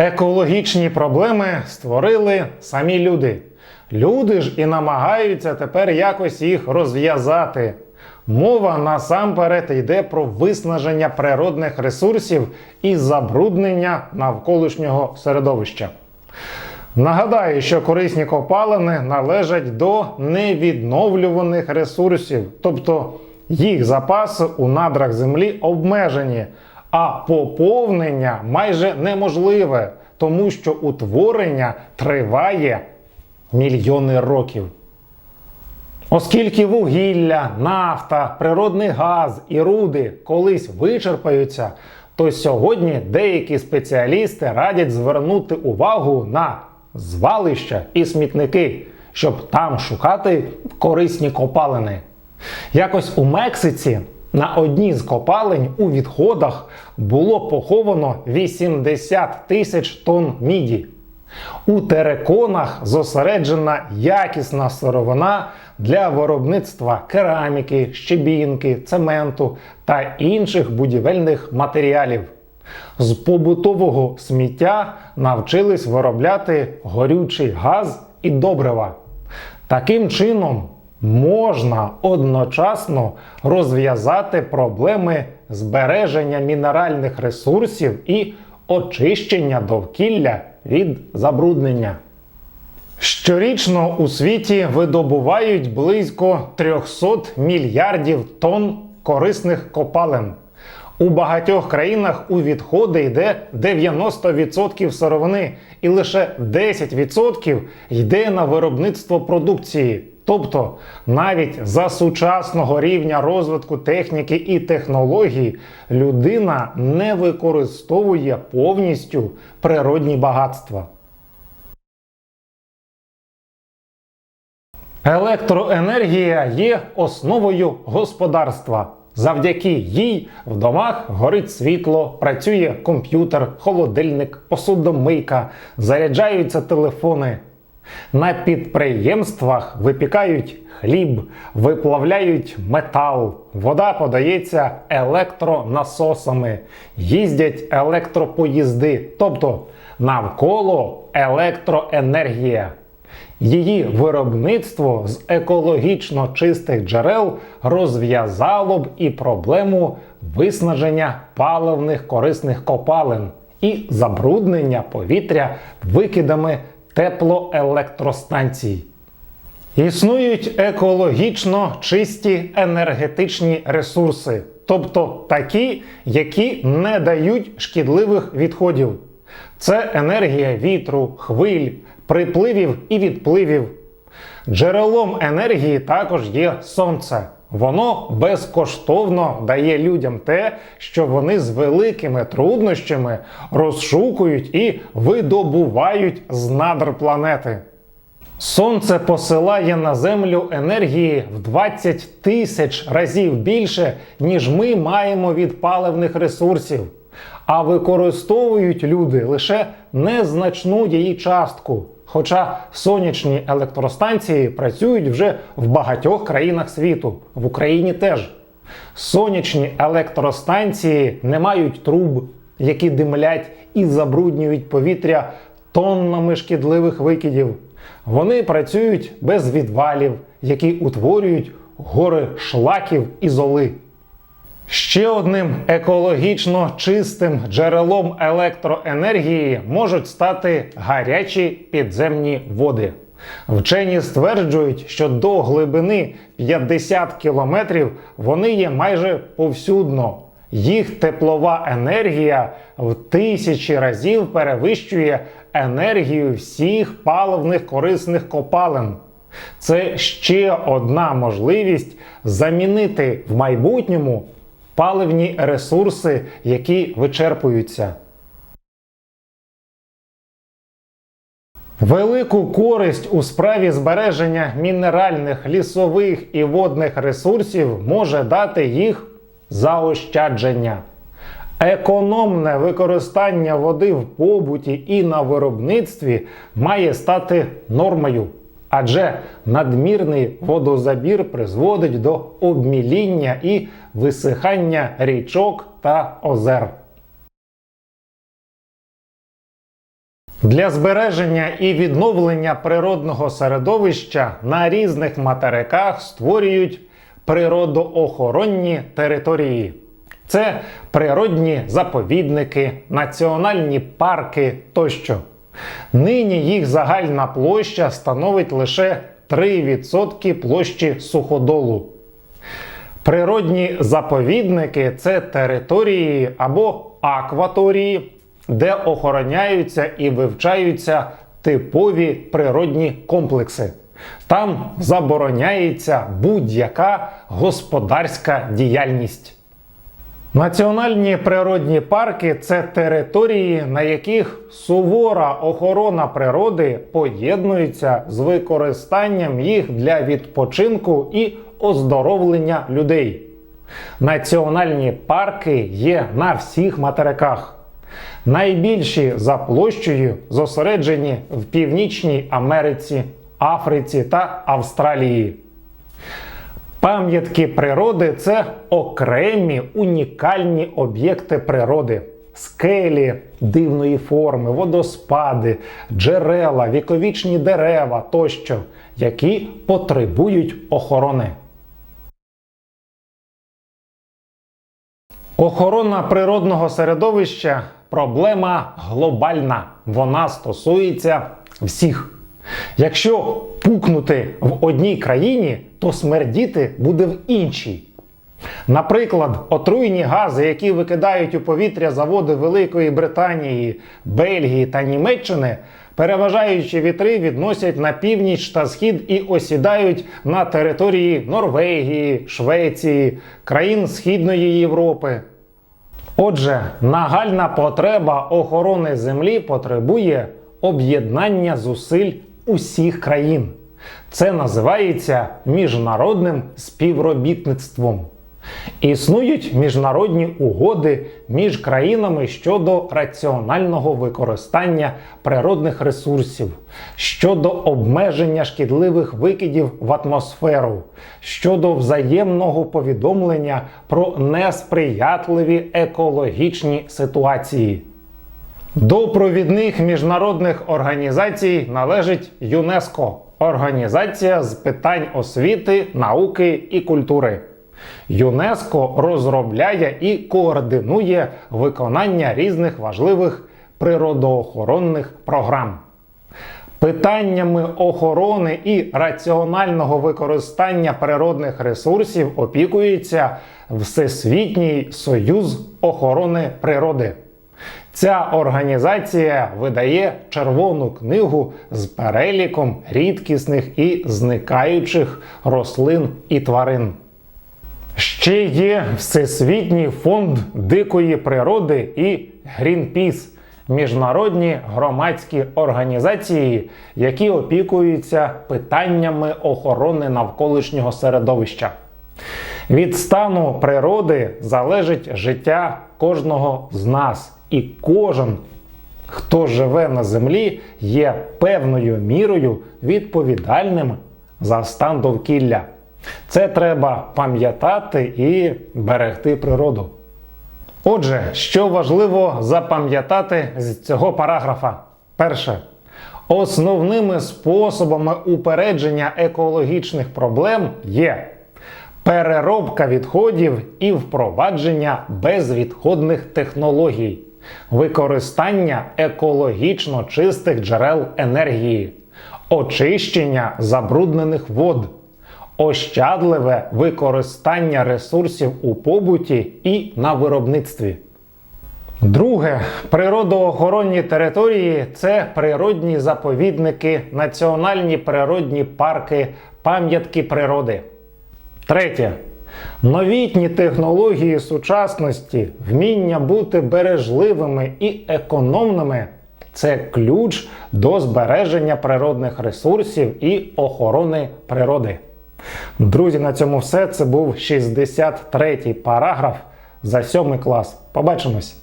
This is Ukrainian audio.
Екологічні проблеми створили самі люди. Люди ж і намагаються тепер якось їх розв'язати. Мова насамперед йде про виснаження природних ресурсів і забруднення навколишнього середовища. Нагадаю, що корисні копалини належать до невідновлюваних ресурсів, тобто їх запаси у надрах землі обмежені, а поповнення майже неможливе, тому що утворення триває мільйони років. Оскільки вугілля, нафта, природний газ і руди колись вичерпаються, то сьогодні деякі спеціалісти радять звернути увагу на звалища і смітники, щоб там шукати корисні копалини. Якось у Мексиці на одній з копалень у відходах було поховано 80 тисяч тонн міді. У тереконах зосереджена якісна сировина для виробництва кераміки, щебінки, цементу та інших будівельних матеріалів. З побутового сміття навчились виробляти горючий газ і добрива. Таким чином можна одночасно розв'язати проблеми збереження мінеральних ресурсів і очищення довкілля від забруднення. Щорічно у світі видобувають близько 300 мільярдів тонн корисних копалин. У багатьох країнах у відходи йде 90% сировини, і лише 10% йде на виробництво продукції. Тобто навіть за сучасного рівня розвитку техніки і технологій людина не використовує повністю природні багатства. Електроенергія є основою господарства. Завдяки їй в домах горить світло, працює комп'ютер, холодильник, посудомийка, заряджаються телефони. На підприємствах випікають хліб, виплавляють метал, вода подається електронасосами, їздять електропоїзди, тобто навколо електроенергія. Її виробництво з екологічно чистих джерел розв'язало б і проблему виснаження паливних корисних копалин і забруднення повітря викидами теплоелектростанцій. Існують екологічно чисті енергетичні ресурси, тобто такі, які не дають шкідливих відходів. Це енергія вітру, хвиль, припливів і відпливів. Джерелом енергії також є сонце. Воно безкоштовно дає людям те, що вони з великими труднощами розшукують і видобувають з надр планети. Сонце посилає на Землю енергії в 20 тисяч разів більше, ніж ми маємо від паливних ресурсів. А використовують люди лише незначну її частку. Хоча сонячні електростанції працюють вже в багатьох країнах світу, в Україні теж. Сонячні електростанції не мають труб, які димлять і забруднюють повітря тоннами шкідливих викидів. Вони працюють без відвалів, які утворюють гори шлаків і золи. Ще одним екологічно чистим джерелом електроенергії можуть стати гарячі підземні води. Вчені стверджують, що до глибини 50 кілометрів вони є майже повсюдно. Їх теплова енергія в тисячі разів перевищує енергію всіх паливних корисних копалин. Це ще одна можливість замінити в майбутньому паливні ресурси, які вичерпуються. Велику користь у справі збереження мінеральних, лісових і водних ресурсів може дати їх заощадження. Економне використання води в побуті і на виробництві має стати нормою, адже надмірний водозабір призводить до обміління і висихання річок та озер. Для збереження і відновлення природного середовища на різних материках створюють природоохоронні території. Це природні заповідники, національні парки тощо. Нині їх загальна площа становить лише 3% площі суходолу. Природні заповідники це території або акваторії, де охороняються і вивчаються типові природні комплекси. Там забороняється будь-яка господарська діяльність. Національні природні парки це території, на яких сувора охорона природи поєднується з використанням їх для відпочинку і оздоровлення людей. Національні парки є на всіх материках. Найбільші за площею зосереджені в Північній Америці, Африці та Австралії. Пам'ятки природи це окремі унікальні об'єкти природи. Скелі дивної форми, водоспади, джерела, віковічні дерева тощо, які потребують охорони. Охорона природного середовища проблема глобальна. Вона стосується всіх. Якщо пукнути в одній країні, то смердіти буде в іншій. Наприклад, отруйні гази, які викидають у повітря заводи Великої Британії, Бельгії та Німеччини, переважаючи вітри відносять на північ та схід і осідають на території Норвегії, Швеції, країн Східної Європи. Отже, нагальна потреба охорони землі потребує об'єднання зусиль усіх країн. Це називається міжнародним співробітництвом. Існують міжнародні угоди між країнами щодо раціонального використання природних ресурсів, щодо обмеження шкідливих викидів в атмосферу, щодо взаємного повідомлення про несприятливі екологічні ситуації. До провідних міжнародних організацій належить ЮНЕСКО Організація з питань освіти, науки і культури. ЮНЕСКО розробляє і координує виконання різних важливих природоохоронних програм. Питаннями охорони і раціонального використання природних ресурсів опікується Всесвітній Союз охорони природи. Ця організація видає червону книгу з переліком рідкісних і зникаючих рослин і тварин. Ще є Всесвітній фонд дикої природи і Грінпіс міжнародні громадські організації, які опікуються питаннями охорони навколишнього середовища. Від стану природи залежить життя кожного з нас, і кожен, хто живе на землі, є певною мірою відповідальним за стан довкілля. Це треба пам'ятати і берегти природу. Отже, що важливо запам'ятати з цього параграфа? Перше. Основними способами упередження екологічних проблем є переробка відходів і впровадження безвідходних технологій, використання екологічно чистих джерел енергії, очищення забруднених вод ощадливе використання ресурсів у побуті і на виробництві. Друге, природоохоронні території це природні заповідники, національні природні парки, пам'ятки природи. Третє. Новітні технології сучасності, вміння бути бережливими і економними це ключ до збереження природних ресурсів і охорони природи. Друзі, на цьому все. Це був 63-й параграф за 7 клас. Побачимось!